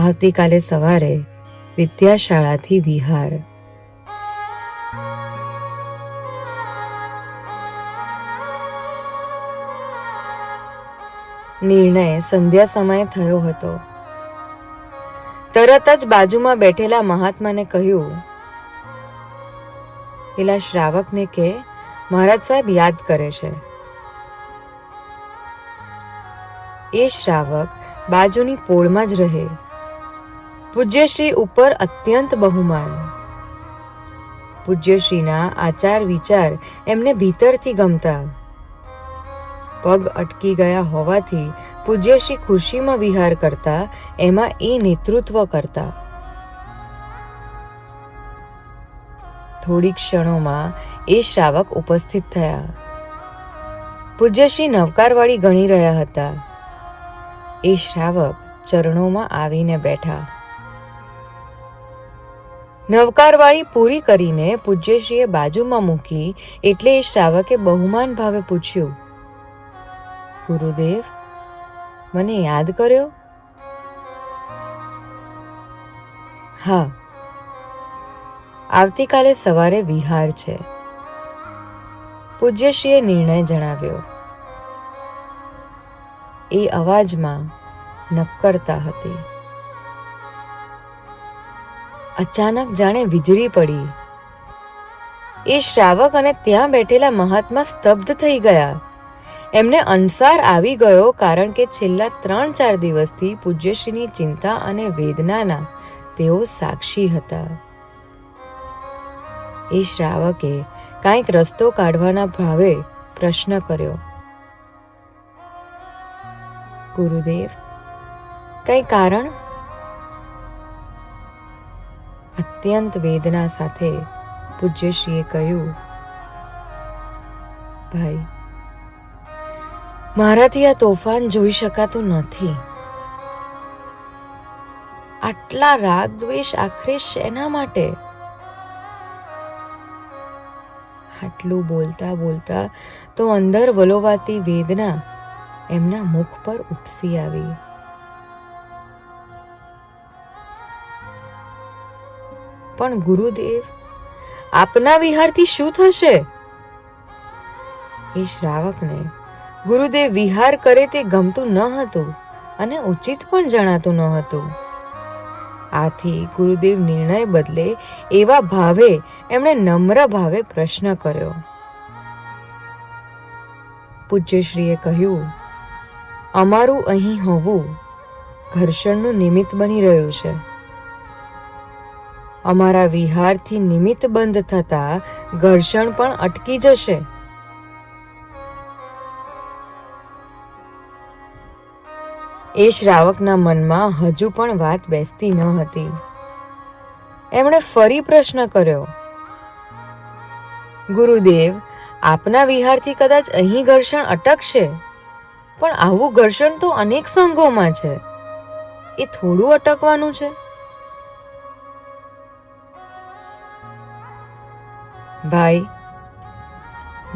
આવતીકાલે સવારે વિદ્યાશાળાથી વિહાર. નિર્ણય સંધ્યા સમયે થયો હતો. તરત જ બાજુમાં બેઠેલા મહાત્માને કહ્યું, પેલા શ્રાવકને કે, મહારાજ સાહેબ યાદ કરે છે. એ શ્રાવક બાજુની પોળમાં જ રહે. પૂજ્યશ્રી ઉપર અત્યંત બહુમાન. પૂજ્યશ્રીના આચાર વિચાર એમને ભીતરથી ગમતા. પગ અટકી ગયા હોવાથી પૂજ્યશ્રી ખુરશીમાં વિહાર કરતા, એમાં એ નેતૃત્વ કરતા. થોડી ક્ષણોમાં એ શ્રાવક ઉપસ્થિત થયા. પૂજ્યશ્રી નવકારવાળી ગણી રહ્યા હતા. એ શ્રાવક ચરણોમાં આવીને બેઠા. નવકારવાળી પૂરી કરીને પૂજ્યશ્રીએ બાજુમાં મૂકી એટલે એ શ્રાવકે બહુમાન ભાવે પૂછ્યું, ગુરુદેવ, મને યાદ કર્યો? હા, આવતીકાલે સવારે વિહાર છે. પૂજ્યશ્રીએ નિર્ણય જણાવ્યો, એ અવાજમાં નક્કરતા હતી. અચાનક જાણે વીજળી પડી. એ શ્રાવક અને ત્યાં બેઠેલા મહાત્મા સ્તબ્ધ થઈ ગયા. એમને અનસાર આવી ગયો કારણ કે છેલ્લા ત્રણ ચાર દિવસથી પૂજ્યશ્રીની ચિંતા અને વેદનાના તેઓ સાક્ષી હતા. એ શ્રાવકે કાંઈક રસ્તો કાઢવાના ભાવે પ્રશ્ન કર્યો. ગુરુદેવ, કઈ કારણ? અત્યંત વેદના સાથે પૂજ્યશ્રીએ કહ્યું, ભાઈ, મારાથી આ તોફાન જોઈ શકાતું નથી. આટલા રાગ દ્વેષ આખરે શેના માટે? આટલું બોલતા બોલતા તો અંદર વલોવાતી વેદના એમના મુખ પર ઉપસી આવી. પણ ગુરુદેવ, આપના વિહારથી શું થશે? એ શ્રાવકને ગુરુદેવ વિહાર કરે તે ગમતું ન હતું અને ઉચિત પણ જણાતું ન હતું. આથી ગુરુદેવ નિર્ણય બદલે એવા ભાવે એમણે નમ્ર ભાવે પ્રશ્ન કર્યો. પૂજ્યશ્રીએ કહ્યું, અમારું અહીં હોવું ઘર્ષણનું નિમિત્ત બની રહ્યું છે. અમારા વિહારથી નિમિત્ત બંધ થતા ઘર્ષણ પણ અટકી જશે. એ શ્રાવકના મનમાં હજુ પણ વાત બેસતી ન હતી. એમણે ફરી પ્રશ્ન કર્યો, ગુરુદેવ, આપના વિહારથી કદાચ અહીં ઘર્ષણ અટકશે? પણ આવું ઘર્ષણ તો અનેક સંઘોમાં છે. એ થોડું અટકવાનું છે. ભાઈ,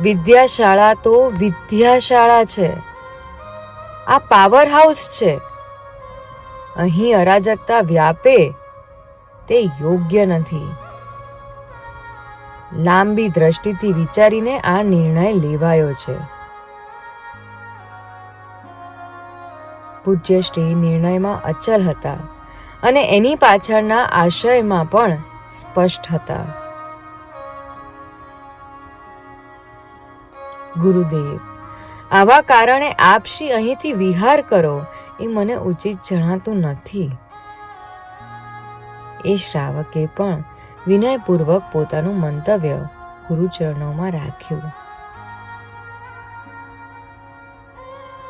વિદ્યાશાળા તો વિદ્યાશાળા છે. આ પાવર હાઉસ છે. અહીં અરાજકતા વ્યાપે તે યોગ્ય નથી. લાંબી દ્રષ્ટિથી વિચારીને આ નિર્ણય લેવાયો છે. પૂજ્યશ્રી નિર્ણયમાં અચલ હતા અને એની પાછળના આશયમાં પણ સ્પષ્ટ હતા. ગુરુદેવ. આવા કારણે આપ અહીંથી વિહાર કરો એ મને ઉચિત જણાતું નથી. એ શ્રાવકે પણ વિનયપૂર્વક પોતાનું મંતવ્ય ગુરુચરણોમાં રાખ્યું.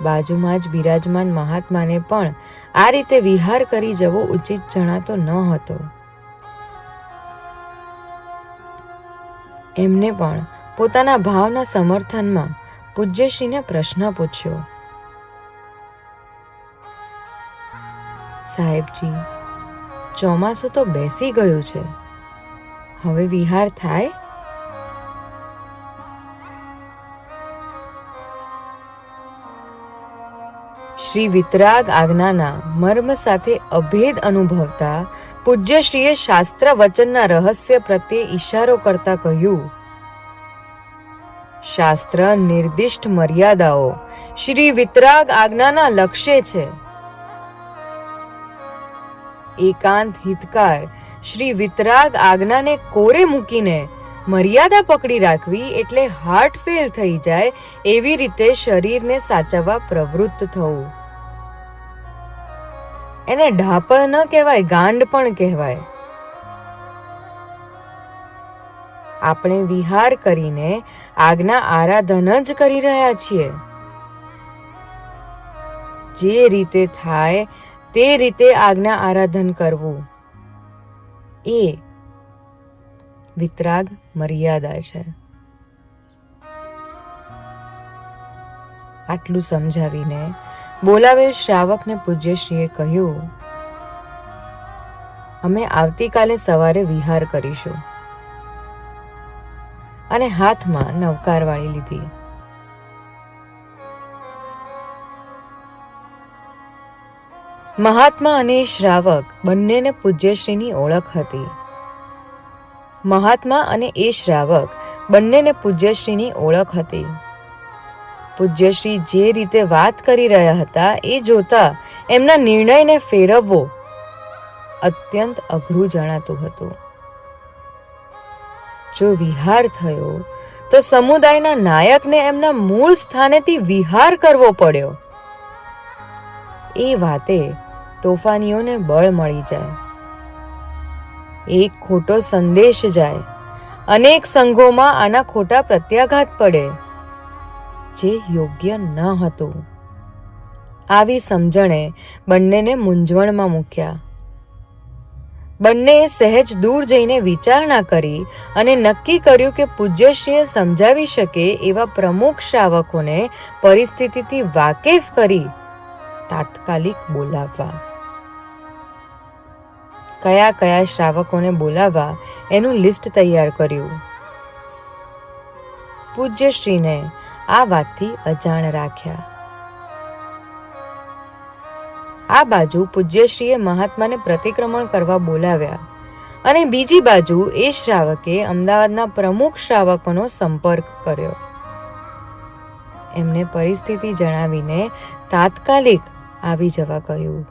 બાજુમાં જ બિરાજમાન મહાત્માને પણ આ રીતે વિહાર કરી જવો ઉચિત જણાતો ન હતો. એમને પણ પોતાના ભાવના સમર્થનમાં પૂજ્યશ્રીને પ્રશ્ન પૂછ્યો. સાહેબજી, ચોમાસું તો બેસી ગયું છે. હવે વિહાર થાય? શ્રી વિતરાગ આજ્ઞાના મર્મ સાથે અભેદ અનુભવતા પૂજ્યશ્રીએ શાસ્ત્ર વચનના રહસ્ય પ્રત્યે ઈશારો કરતા કહ્યું શાસ્ત્ર, નિર્દિષ્ટ મર્યાદાઓ. શ્રી વિતરાગ આજ્ઞાના લક્ષ્ય છે. એકાંત હિતકાર. શ્રી વિતરાગ આજ્ઞાને કોરે મૂકીને મર્યાદા પકડી રાખવી એટલે હાર્ટ ફેલ થઈ જાય એવી રીતે શરીરને સાચવવા પ્રવૃત્ત થવું. એને ઢાપણ ન કહેવાય, ગાંડ પણ કહેવાય. આપણે વિહાર કરીને આજ્ઞા આરાધન જ કરી રહ્યા છીએ. જે રીતે થાય તે રીતે આજ્ઞા આરાધન કરવું. એ વિતરાગ મર્યાદા છે. આટલું સમજાવીને બોલાવેલ શ્રાવકને પૂજ્યશ્રીએ કહ્યું, અમે આવતીકાલે સવારે વિહાર કરીશું. અને હાથમાં નવકાર વાળી લીધી. મહાત્મા અને શ્રાવક બંનેને પૂજ્યશ્રીની ઓળખ હતી. મહાત્મા અને એ શ્રાવક બંનેને પૂજ્યશ્રીની ઓળખ હતી. પૂજ્યશ્રી જે રીતે વાત કરી રહ્યા હતા એ જોતા એમના નિર્ણયને ફેરવવો અત્યંત અઘરું જણાતું હતું. જો વિહાર થયો, તો સમુદાયના નાયકને એમના મૂળ સ્થાનેથી વિહાર કરવો પડ્યો. એ વાતે તોફાનીઓને બળ મળી જાય. એક ખોટો સંદેશ જાય. અનેક સંઘોમાં આના ખોટા પ્રત્યાઘાત પડે, જે યોગ્ય ન હતું. આવી સમજણે બંનેને મૂંઝવણમાં મૂક્યા. બંનેએ સહેજ દૂર જઈને વિચારણા કરી અને નક્કી કર્યું કે પૂજ્યશ્રીએ સમજાવી શકે એવા પ્રમુખ શ્રાવકોને પરિસ્થિતિથી વાકેફ કરી તાત્કાલિક બોલાવવા. કયા કયા શ્રાવકોને બોલાવવા એનું લિસ્ટ તૈયાર કર્યું? પૂજ્યશ્રીને આ વાતથી અજાણ રાખ્યા. આ બાજુ પૂજ્યશ્રીએ મહાત્માને પ્રતિક્રમણ કરવા બોલાવ્યા. અને બીજી બાજુ એ શ્રાવકે અમદાવાદના પ્રમુખ શ્રાવકોનો સંપર્ક કર્યો. એમને પરિસ્થિતિ જણાવીને તાત્કાલિક આવી જવા કહ્યું.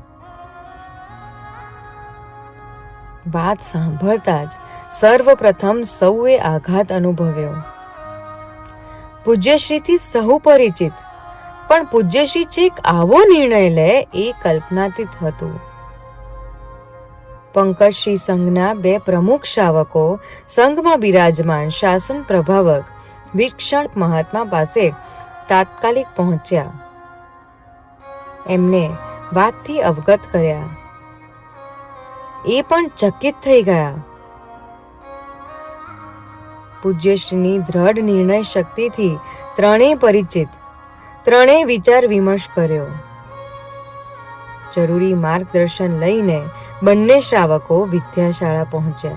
વાત સાંભળતા જ સર્વપ્રથમ સૌએ આઘાત અનુભવ્યો. પૂજ્યશ્રીથી સહુ પરિચિત પણ પૂજ્યશ્રી છેક આવો નિર્ણય લે એ કલ્પનાતીત હતું. પંકજશ્રી સંઘના બે પ્રમુખ શાવકો, સંઘમાં બિરાજમાન શાસન પ્રભાવક વિક્ષણ મહાત્મા પાસે તાત્કાલિક પહોંચ્યા. એમને વાતથી અવગત કર્યા. એ પણ ચકિત થઈ ગયા. પૂજ્યશ્રીની દ્રઢ નિર્ણય શક્તિથી ત્રણેય પરિચિત ત્રણેય વિચાર વિમર્શ કર્યો. જરૂરી માર્ગદર્શન લઈને બંને શ્રાવકો વિદ્યાશાળા પહોંચ્યા.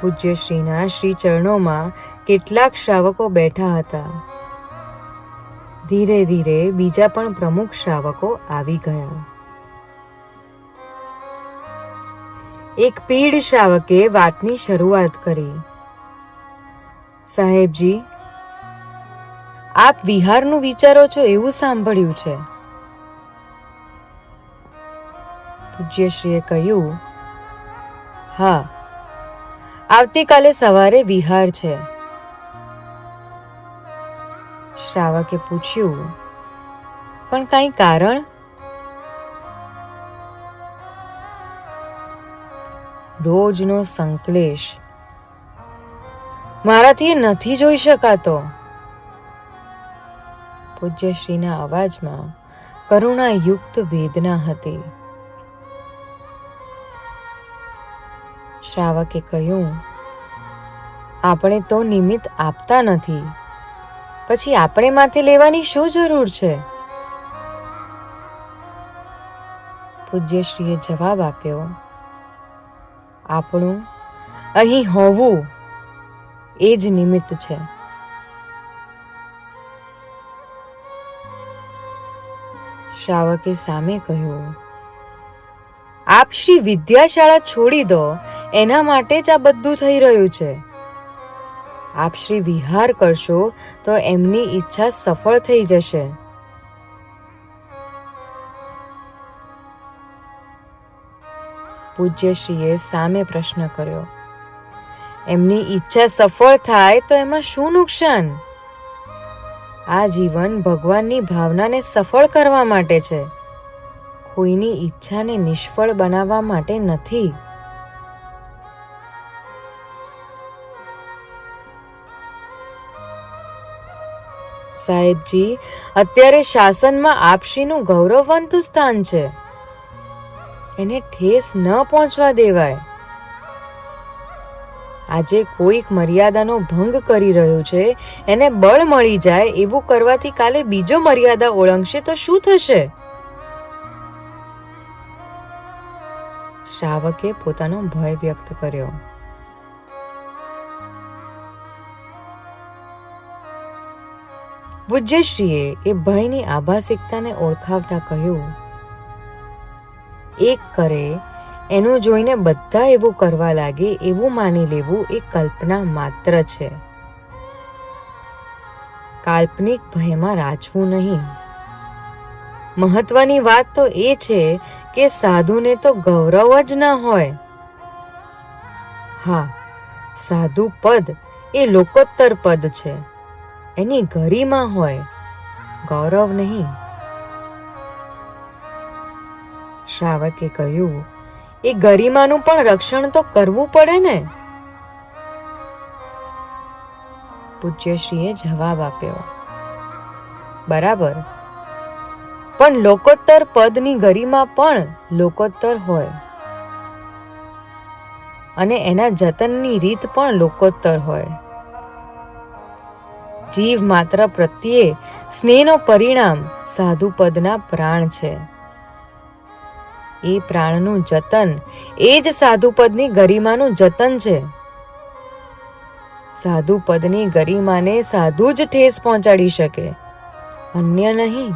પૂજ્યશ્રીના શ્રી ચરણોમાં કેટલાક શ્રાવકો બેઠા હતા. ધીરે ધીરે બીજા પણ પ્રમુખ શ્રાવકો આવી ગયા. એક પીડ શ્રાવકે વાતની શરૂઆત કરી. સાહેબજી આપ વિહારનું વિચારો છો એવું સાંભળ્યું છે. પૂજ્યશ્રીએ કહ્યું, હા, આવતીકાલે સવારે વિહાર છે. શ્રાવકે પૂછ્યું, પણ કાંઈ કારણ? રોજનો સંકલેશ. મારાથી નથી જોઈ શકાતો. પૂજ્યશ્રીના અવાજમાં કરુણાયુક્ત વેદના હતી. શ્રાવકે કહ્યું, આપણે તો નિમિત્ત આપતા નથી. પછી આપણે માથે લેવાની શું જરૂર છે? પૂજ્યશ્રીએ જવાબ આપ્યો, આપણું અહીં હોવું એ જ નિમિત્ત છે. શ્રાવકે સામે કહ્યું, આપ શ્રી વિદ્યાશાળા છોડી દો, એના માટે જ આ બધું થઈ રહ્યું છે. આપ શ્રી વિહાર કરશો તો એમની ઈચ્છા સફળ થઈ જશે. પૂજ્યશ્રીએ સામે પ્રશ્ન કર્યો, એમની ઈચ્છા સફળ થાય તો એમાં શું નુકસાન? આ જીવન ભગવાનની ભાવનાને સફળ કરવા માટે છે. કોઈની ઈચ્છાને નિષ્ફળ બનાવવા માટે નથી. સાહેબજી, અત્યારે શાસનમાં આપશીનું ગૌરવવંતું સ્થાન છે. એને ઠેસ ન પહોંચવા દેવાય. આજે કોઈક મર્યાદાનો ભંગ કરી રહ્યું છે, એને બળ મળી જાય એવું કરવાથી કાલે બીજો મર્યાદા ઓળંગશે તો શું થશે? શ્રાવકે પોતાનો ભય વ્યક્ત કર્યો. પૂજ્યશ્રીએ એ ભયની આભાસિકતાને ઓળખાવતા કહ્યું, એક કરે એનું જોઈને બધા એવું કરવા લાગે, એવું માની લેવું એ કલ્પના માત્ર છે. કાલ્પનિક ભયમાં રાચવું નહીં. મહત્વની વાત તો એ છે કે સાધુને તો ગૌરવ જ ન હોય. હા, સાધુ પદ એ લોકોત્તર પદ છે. એની ગરિમા હોય, ગૌરવ નહીં. શ્રાવકે કહ્યું એ ગરિમાનું પણ રક્ષણ તો કરવું પડે ને? પૂજ્યશ્રીએ જવાબ આપ્યો, બરાબર. પણ લોકોત્તર પદની ગરિમા પણ લોકોત્તર હોય. અને એના જતનની રીત પણ લોકોત્તર હોય. જીવ માત્ર પ્રત્યે સ્નેહનો પરિણામ સાધુ પદના પ્રાણ છે. એ પ્રાણનું જતન. એ જ સાધુપદની ગરિમાનું જતન છે. સાધુપદની ગરિમાને સાધુ જ ઠેસ પહોંચાડી શકે. અન્ય નહીં.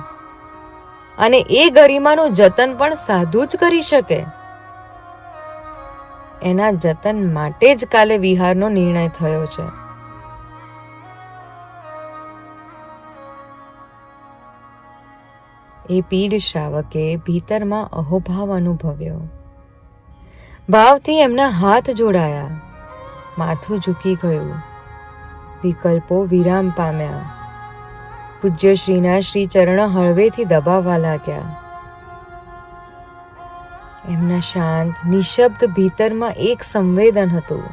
અને એ ગરિમાનું જતન પણ સાધુ જ કરી શકે. એના જતન માટે જ કાલે વિહારનો નિર્ણય થયો છે. એ પીડ શ્રાવકે ભીતરમાં અહોભાવ અનુભવ્યો. ભાવથી એમના હાથ જોડાયા. માથું ઝૂકી ગયું. વિકલ્પો વિરામ પામ્યા. પૂજ્યશ્રીના શ્રી ચરણ હળવેથી દબાવવા લાગ્યા. એમના શાંત, નિશબ્દ ભીતરમાં એક સંવેદન હતું.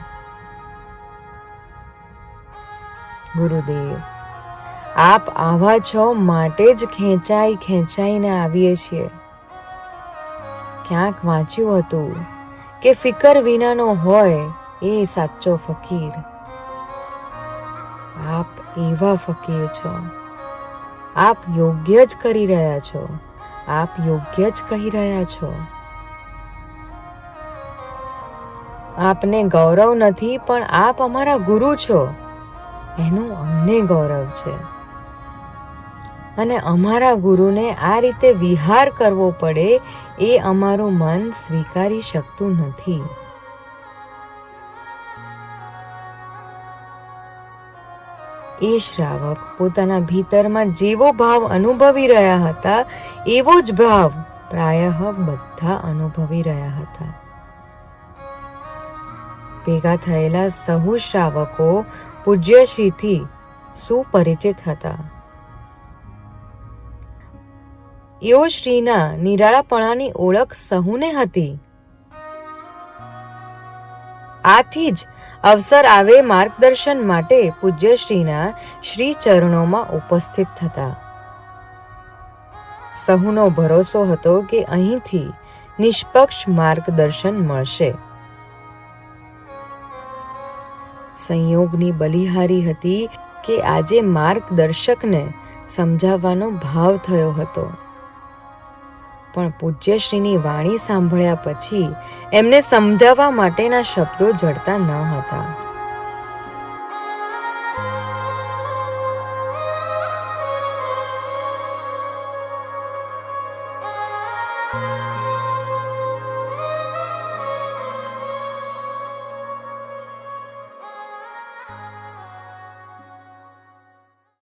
ગુરુદેવ આપ આવા છો માટે જ ખેંચાઈ ખેંચાઈને આવીએ છીએ. ક્યાંક વાંચ્યું હતું કે ફિકર વિનાનો હોય એ સાચો ફકીર. આપ એવા ફકીર છો. આપ યોગ્ય જ કરી રહ્યા છો. આપ યોગ્ય જ કહી રહ્યા છો. આપને ગૌરવ નથી પણ આપ અમારા ગુરુ છો. એનું અમને ગૌરવ છે. અને અમારા ગુરુને આ રીતે વિહાર કરવો પડે એ અમારું મન સ્વીકારી શકતું નથી. એ શ્રાવક પોતાના ભીતરમાં જેવો ભાવ અનુભવી રહ્યા હતા, એવો જ ભાવ પ્રાયઃ બધા અનુભવી રહ્યા હતા. ભેગા થયેલા સહુ શ્રાવકો પૂજ્યશ્રીથી સુપરિચિત હતા. એઓ શ્રીના નિરાળાપણાની ઓળખ સહુને હતી. આથી જ અવસર આવે માર્ગદર્શન માટે પૂજ્યશ્રીના શ્રી ચરણોમાં ઉપસ્થિત થતા. સહુનો ભરોસો હતો કે અહીંથી નિષ્પક્ષ માર્ગદર્શન મળશે. સંયોગની બલિહારી હતી કે આજે માર્ગદર્શકને સમજાવવાનો ભાવ થયો હતો. પણ પૂજ્યશ્રીની વાણી સાંભળ્યા પછી એમને સમજાવવા માટેના શબ્દો જડતા ન હતા.